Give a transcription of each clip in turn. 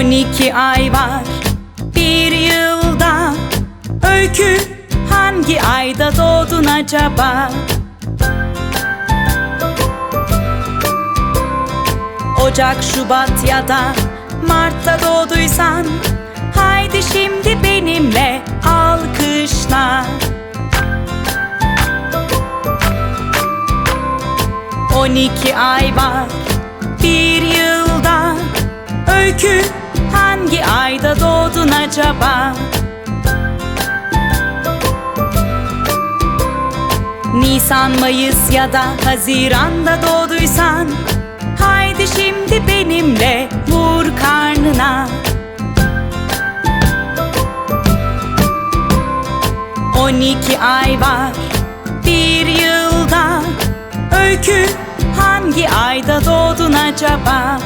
12 ay var. Bir yılda Öykü hangi ayda doğdun acaba? Ocak, Şubat ya da Mart'ta doğduysan Haydi şimdi benimle alkışla. 12 ay var. Bir yılda Öykü ayda doğdun acaba? Nisan, Mayıs ya da Haziran'da doğduysan Haydi şimdi benimle vur karnına 12 ay var bir yılda Öykü hangi ayda doğdun acaba?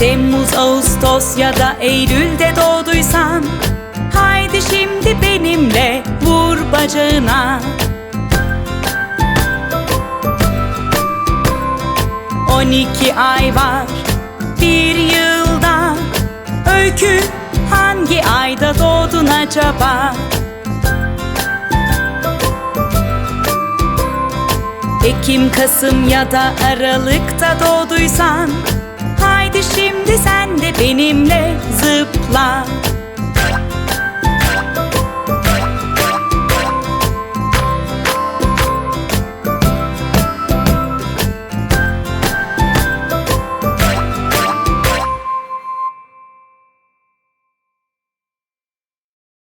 Temmuz, Ağustos ya da Eylül'de doğduysan Haydi şimdi benimle vur bacağına 12 ay var bir yılda Öykü hangi ayda doğdun acaba? Ekim, Kasım ya da Aralık'ta doğduysan şimdi sen de benimle